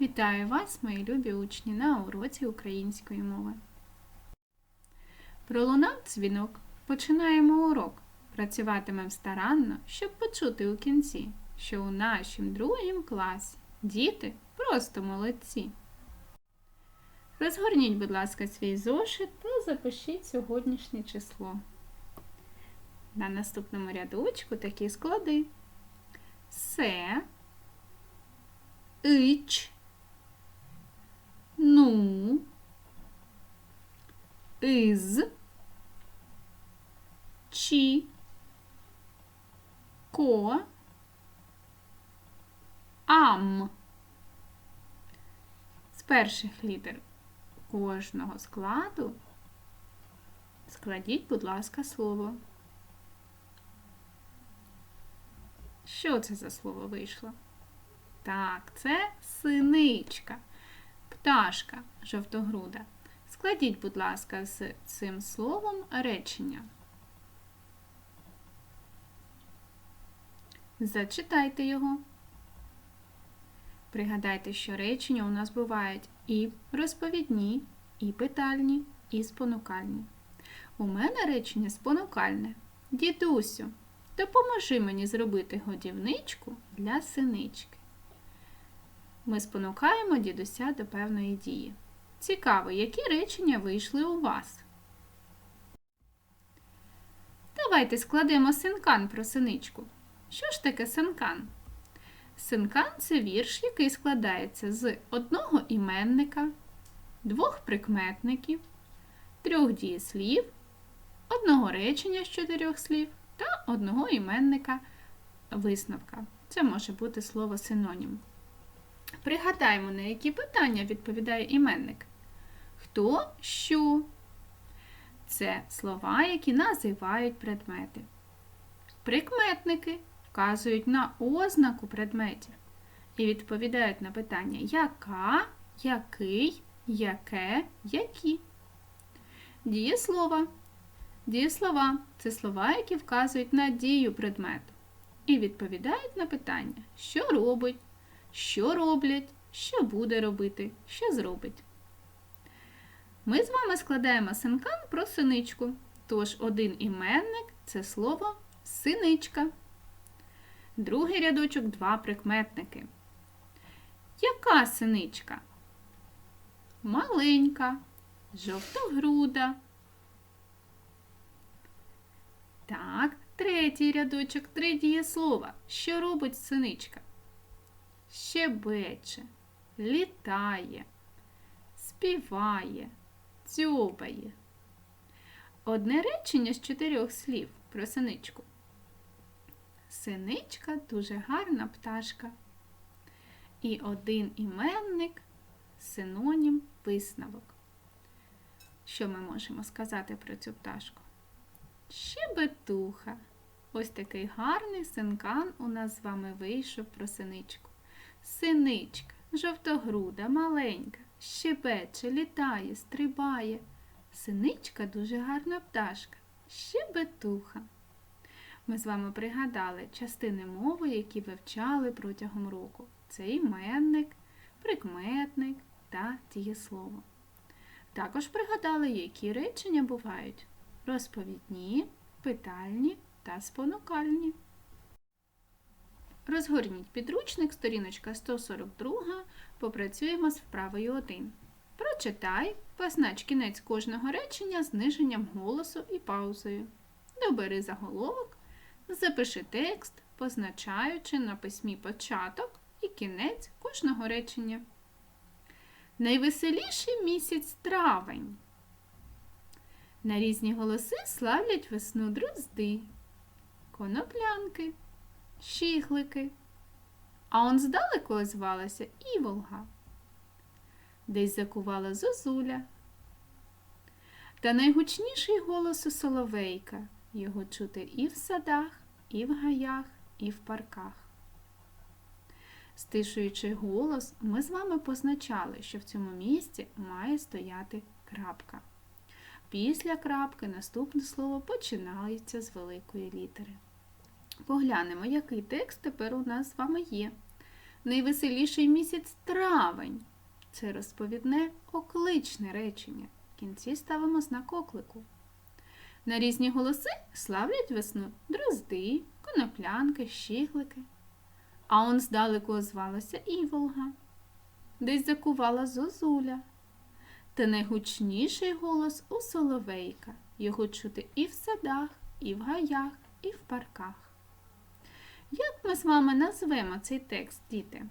Вітаю вас, мої любі учні, на уроці української мови. Пролунав дзвінок. Починаємо урок. Працюватимемо старанно, щоб почути у кінці, що у нашім другім класі діти просто молодці. Розгорніть, будь ласка, свій зошит та запишіть сьогоднішнє число. На наступному рядочку такі склади. Се, ич, ну, из, чи, ко, ам. З перших літер кожного складу складіть, будь ласка, слово. Що це за слово вийшло? Так, це синичка, пташка жовтогруда. Складіть, будь ласка, з цим словом речення. Зачитайте його. Пригадайте, що речення у нас бувають і розповідні, і питальні, і спонукальні. У мене речення спонукальне. Дідусю, допоможи мені зробити годівничку для синички. Ми спонукаємо дідуся до певної дії. Цікаво, які речення вийшли у вас. Давайте складемо синкан про синичку. Що ж таке синкан? Синкан це вірш, який складається з одного іменника, двох прикметників, трьох дієслів, одного речення з чотирьох слів та одного іменника висновка. Це може бути слово синонім. Пригадаємо, на які питання відповідає іменник. Хто, що? Це слова, які називають предмети. Прикметники вказують на ознаку предметів і відповідають на питання яка, який, яке, які. Дієслова. Дієслова це слова, які вказують на дію предмету і відповідають на питання, що робить, що роблять, що буде робити, що зробить. Ми з вами складаємо синкан про синичку. Тож один іменник це слово синичка. Другий рядочок два прикметники. Яка синичка? Маленька, жовтогруда. Так, третій рядочок, три дієслова. Що робить синичка? Щебече, літає, співає, дзьобає. Одне речення з чотирьох слів про синичку. Синичка дуже гарна пташка. І один іменник синонім висновок. Що ми можемо сказати про цю пташку? Щебетуха. Ось такий гарний синкан у нас з вами вийшов про синичку. Синичка, жовтогруда, маленька, щебече, літає, стрибає. Синичка дуже гарна пташка. Щебетуха. Ми з вами пригадали частини мови, які вивчали протягом року. Це іменник, прикметник та дієслово. Також пригадали, які речення бувають розповідні, питальні та спонукальні. Розгорніть підручник, сторіночка 142, попрацюємо з вправою 1. Прочитай, познач кінець кожного речення зниженням голосу і паузою. Добери заголовок, запиши текст, позначаючи на письмі початок і кінець кожного речення. Найвеселіший місяць травень. На різні голоси славлять весну дрозди, коноплянки, щіглики. А он здалеку озвалася іволга. Десь закувала зозуля. Та найгучніший голос у соловейка. Його чути і в садах, і в гаях, і в парках. Стишуючи голос, ми з вами позначали, що в цьому місці має стояти крапка. Після крапки наступне слово починається з великої літери. Поглянемо, який текст тепер у нас з вами є. найвеселіший місяць травень. Це розповідне окличне речення. В кінці ставимо знак оклику. На різні голоси славлять весну дрозди, коноплянки, щіглики. А он здалеку озвалася Іволга. Десь закувала зозуля. Та найгучніший голос у соловейка. Його чути і в садах, і в гаях, і в парках. Як ми з вами назвемо цей текст, діти?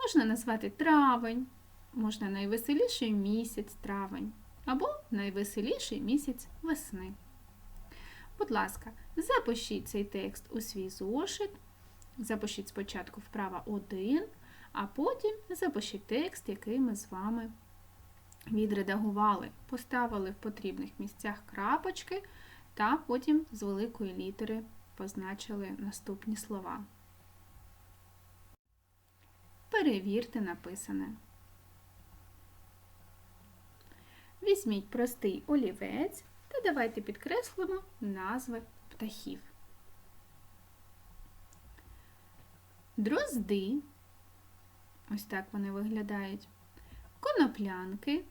Можна назвати травень, можна найвеселіший місяць травень або найвеселіший місяць весни. Будь ласка, запишіть цей текст у свій зошит. Запишіть спочатку вправа 1, а потім запишіть текст, який ми з вами відредагували. Поставили в потрібних місцях крапочки та потім з великої літери позначили наступні слова. Перевірте написане. Візьміть простий олівець та давайте підкреслимо назви птахів. Дрозди, ось так вони виглядають, коноплянки,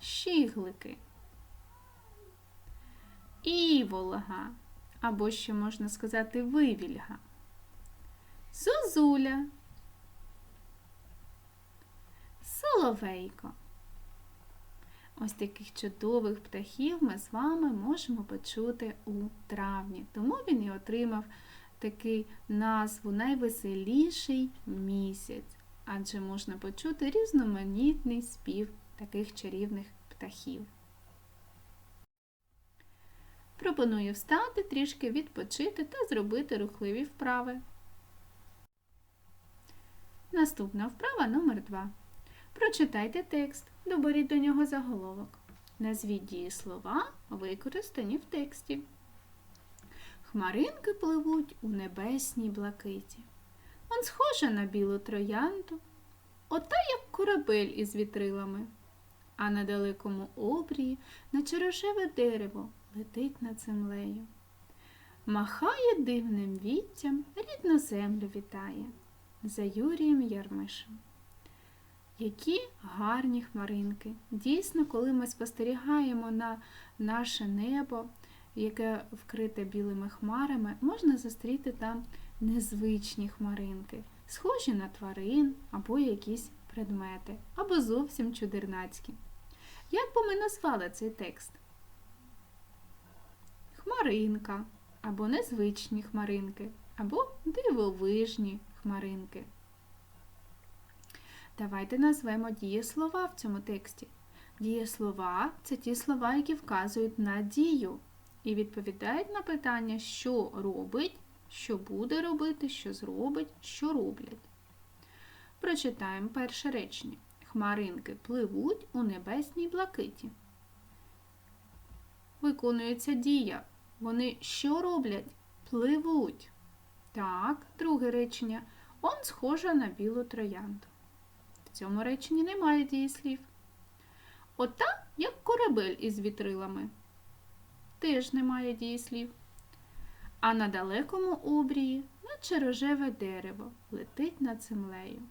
щіглики, іволга, або ще можна сказати вивільга, зозуля, соловейко. Ось таких чудових птахів ми з вами можемо почути у травні. Тому він і отримав таку назву найвеселіший місяць, адже можна почути різноманітний спів таких чарівних птахів. Пропоную встати, трішки відпочити та зробити рухливі вправи. Наступна вправа номер 2. Прочитайте текст, доберіть до нього заголовок. Назвіть дієслова, використані в тексті. Хмаринки пливуть у небесній блакиті. Он схожа на білу троянду, ота як корабель із вітрилами, а на далекому обрії, наче рожеве дерево, летить над землею. Махає дивним віттям, рідну землю вітає за Юрієм Ярмишем. Які гарні хмаринки. Дійсно, коли ми спостерігаємо на наше небо, яке вкрите білими хмарами, можна зустріти там незвичні хмаринки, схожі на тварин або якісь предмети, або зовсім чудернацькі. Як би ми назвали цей текст? Хмаринка, або незвичні хмаринки, або дивовижні хмаринки. Давайте назвемо дієслова в цьому тексті. Дієслова це ті слова, які вказують на дію і відповідають на питання, що робить, що буде робити, що зробить, що роблять. Прочитаємо перше речення. Хмаринки пливуть у небесній блакиті. Виконується дія. Вони що роблять? Пливуть. Так, друге речення. Он схожа на білу троянду. В цьому реченні немає дієслів. Ота, як корабель із вітрилами. Теж немає дієслів. А на далекому обрії, наче рожеве дерево, летить над землею.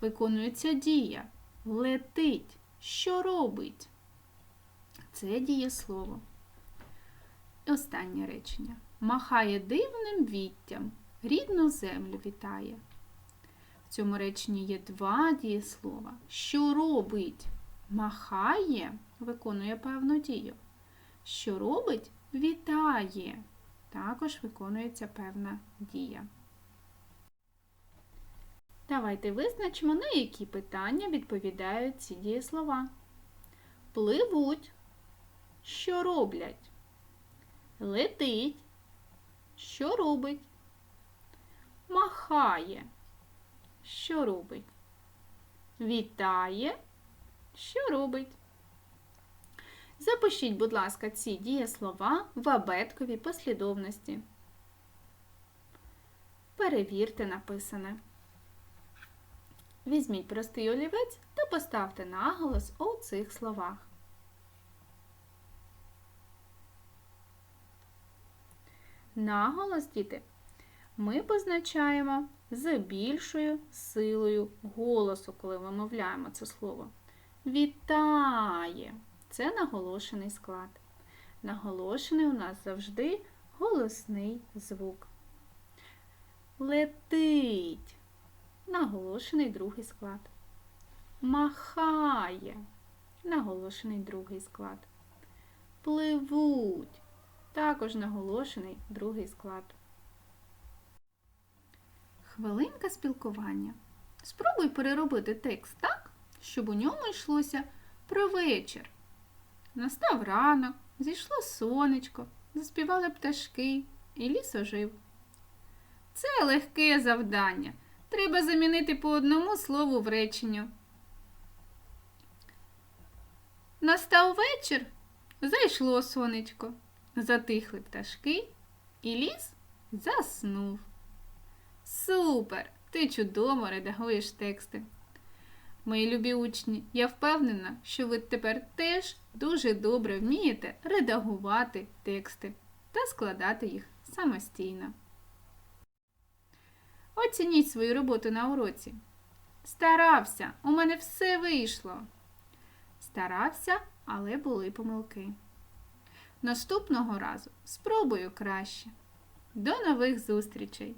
Виконується дія. Летить. Що робить? Це дієслово. Останнє речення. Махає дивним віттям, рідну землю вітає. В цьому реченні є два дієслова. Що робить? Махає, виконує певну дію. Що робить? Вітає. Також виконується певна дія. Давайте визначимо, на які питання відповідають ці дієслова. Пливуть. Що роблять? Летить. Що робить? Махає. Що робить? Вітає. Що робить? Запишіть, будь ласка, ці дієслова в абетковій послідовності. Перевірте написане. Візьміть простий олівець та поставте наголос у цих словах. Наголос, діти, ми позначаємо з більшою силою голосу, коли вимовляємо це слово. Вітає. Це наголошений склад. Наголошений у нас завжди голосний звук. Летить. Наголошений другий склад. Махає. Наголошений другий склад. Пливуть. Також наголошений другий склад. Хвилинка спілкування. Спробуй переробити текст так, щоб у ньому йшлося про вечір. Настав ранок, зійшло сонечко, заспівали пташки, і ліс ожив. Це легке завдання. Треба замінити по одному слову в реченню. Настав вечір, зайшло сонечко, затихли пташки, і ліс заснув. Супер! Ти чудово редагуєш тексти. Мої любі учні, я впевнена, що ви тепер теж дуже добре вмієте редагувати тексти та складати їх самостійно. Оцініть свою роботу на уроці. Старався, у мене все вийшло. Старався, але були помилки. Наступного разу спробую краще. До нових зустрічей!